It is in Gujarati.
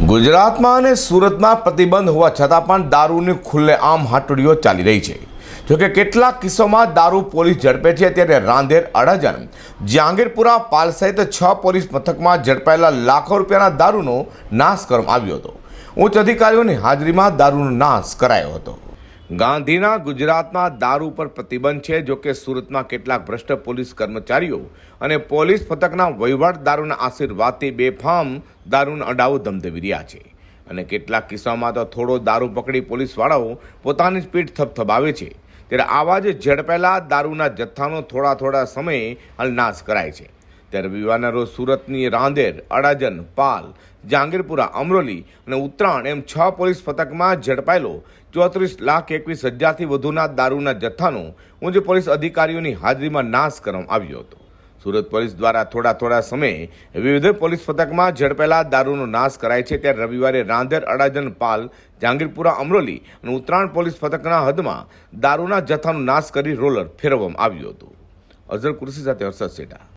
ગુજરાતમાં અને સુરતમાં પ્રતિબંધ હોવા છતાં પણ દારૂની ખુલ્લેઆમ હાટડીઓ ચાલી રહી છે. જોકે કેટલાક કિસ્સોમાં દારૂ પોલીસ ઝડપે છે ત્યારે રાંધેર અડાજણ જહાંગીરપુરા પાલ સહિત છ પોલીસ મથકમાં ઝડપાયેલા લાખો રૂપિયાના દારૂનો નાશ કરવામાં આવ્યો હતો. ઉચ્ચ અધિકારીઓની હાજરીમાં દારૂનો નાશ કરાયો હતો. ગાંધીના ગુજરાતમાં દારૂ પર પ્રતિબંધ છે જોકે સુરતમાં કેટલાક ભ્રષ્ટ પોલીસ કર્મચારીઓ અને પોલીસ પથકના વહીવટદારોના આશીર્વાદથી બેફામ દારૂનો અડાવો ધમધમી રહ્યા છે. અને કેટલાક કિસ્સામાં તો થોડો દારૂ પકડી પોલીસવાળાઓ પોતાની સ્પીડ થપથપાવે છે. ત્યારે આવા જ ઝડપેલા દારૂના જથ્થાનો થોડા થોડા સમયે હલનાશ કરાય છે. ત્યારે રવિવારના રોજ સુરતની રાંદેર, અડાજન, પાલ જહાંગીરપુરા અમરોલી અને ઉત્તરાયણ એમ છ પોલીસ પથકમાં ઝડપાયેલો ચોત્રીસ લાખ એકવીસ હજારથી વધુના દારૂના જથ્થાનો ઉચ્ચ પોલીસ અધિકારીઓની હાજરીમાં નાશ કરવામાં આવ્યો હતો. સુરત પોલીસ દ્વારા થોડા થોડા સમયે વિવિધ પોલીસ પથકમાં ઝડપેલા દારૂનો નાશ કરાય છે ત્યારે રવિવારે રાંદેર, અડાજન, પાલ જહાંગીરપુરા અમરોલી અને ઉત્તરાયણ પોલીસ પથકના હદમાં દારૂના જથ્થાનો નાશ કરી રોલર ફેરવવામાં આવ્યું હતું. અઝર કુર્સી સાથે હર્ષદ સેઠા